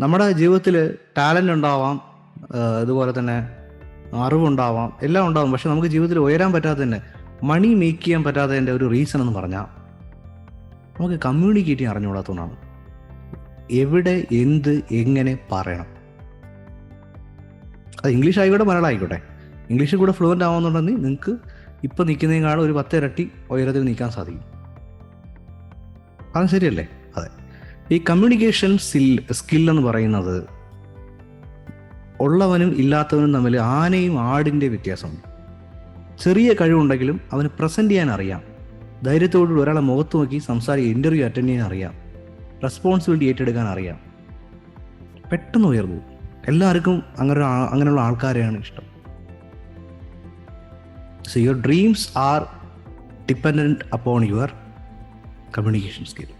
നമ്മുടെ ജീവിതത്തിൽ ടാലന്റ് ഉണ്ടാവാം അതുപോലെ തന്നെ അറിവുണ്ടാവാം എല്ലാം ഉണ്ടാവും. പക്ഷെ നമുക്ക് ജീവിതത്തിൽ ഉയരാൻ പറ്റാത്തതിന്റെ മണി മേക്ക് ചെയ്യാൻ പറ്റാത്തതിന്റെ ഒരു റീസൺ എന്ന് പറഞ്ഞാൽ നമുക്ക് കമ്മ്യൂണിക്കേറ്റ് ചെയ്യാൻ എവിടെ എന്ത് എങ്ങനെ പറയണം. അത് ഇംഗ്ലീഷ് ആയിക്കോട്ടെ മലയാളം ആയിക്കോട്ടെ. ഇംഗ്ലീഷിൽ കൂടെ ഫ്ലുവന്റ് ആവുന്നുണ്ടെങ്കിൽ നിങ്ങൾക്ക് ഇപ്പോൾ നിൽക്കുന്നതിനേക്കാളും ഒരു പത്തിരട്ടി ഉയരത്തിൽ നിൽക്കാൻ സാധിക്കും. അത് ശരിയല്ലേ? ഈ കമ്മ്യൂണിക്കേഷൻ സ്കിൽ സ്കിൽ എന്ന് പറയുന്നത് ഉള്ളവനും ഇല്ലാത്തവനും തമ്മിൽ ആനയും ആടിന്റെ വ്യത്യാസമുണ്ട്. ചെറിയ കഴിവുണ്ടെങ്കിലും അവന് പ്രസന്റ് ചെയ്യാൻ അറിയാം. ധൈര്യത്തോടുകൂടി ഒരാളെ മുഖത്ത് നോക്കി സംസാരിക്കുക ഇന്റർവ്യൂ അറ്റൻഡ് ചെയ്യാൻ അറിയാം. റെസ്പോൺസിബിലിറ്റി ഏറ്റെടുക്കാൻ അറിയാം. പെട്ടെന്ന് ഉയർന്നു. എല്ലാവർക്കും അങ്ങനെ അങ്ങനെയുള്ള ആൾക്കാരെയാണ് ഇഷ്ടം. So your dreams are dependent upon your communication skill